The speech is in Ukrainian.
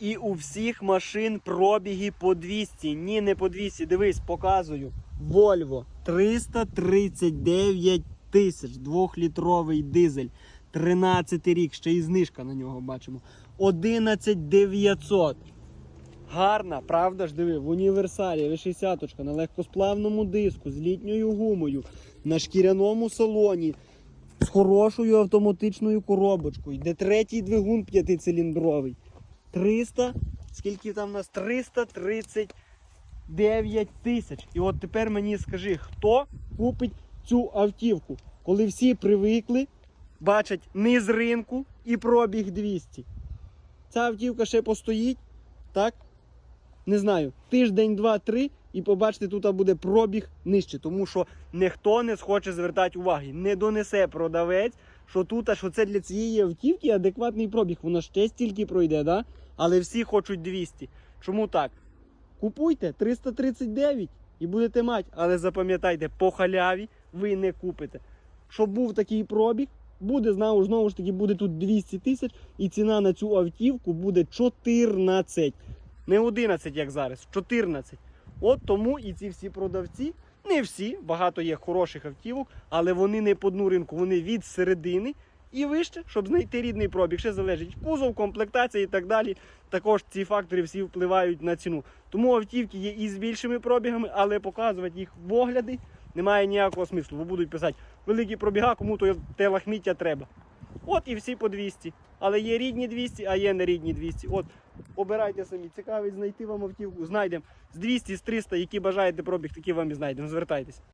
І у всіх машин пробіги по 200. Ні, не по 200. Дивись, показую. Volvo 339 тисяч, 2-літровий дизель. 13 рік, ще і знижка на нього бачимо. 11 900. Гарна, правда ж, диви, в універсалі, V60 на легкосплавному диску, з літньою гумою, на шкіряному салоні, з хорошою автоматичною коробочкою, де третій двигун п'ятициліндровий. 300, скільки там у нас? 339 тисяч. І от тепер мені скажи, хто купить цю автівку, коли всі привикли, бачать низ ринку і пробіг 200. Ця автівка ще постоїть, так? Не знаю, тиждень, два, три, і побачите, тут буде пробіг нижче, тому що ніхто не схоче звертати уваги. Не донесе продавець, що тут, а що це для цієї автівки адекватний пробіг. Воно ще стільки пройде, да? але всі хочуть 200. Чому так? Купуйте 339 і будете мати, але запам'ятайте, по халяві ви не купите. Щоб був такий пробіг, буде знову, знову ж таки, буде тут 200 тисяч, і ціна на цю автівку буде 14. Не 11, як зараз, 14. От тому і ці всі продавці, не всі, багато є хороших автівок, але вони не по дну ринку, вони від середини і вище, щоб знайти рідний пробіг. Ще залежить кузов, комплектація і так далі. Також ці фактори всі впливають на ціну. Тому автівки є і з більшими пробігами, але показувати їх в огляди немає ніякого смислу. Бо будуть писати великі пробіга, кому то те лахміття треба. От і всі по 200. Але є рідні 200, а є нерідні 200. От, обирайте самі. Цікавить знайти вам автівку. Знайдемо з 200, з 300, які бажаєте пробіг, такі вам і знайдемо. Звертайтесь.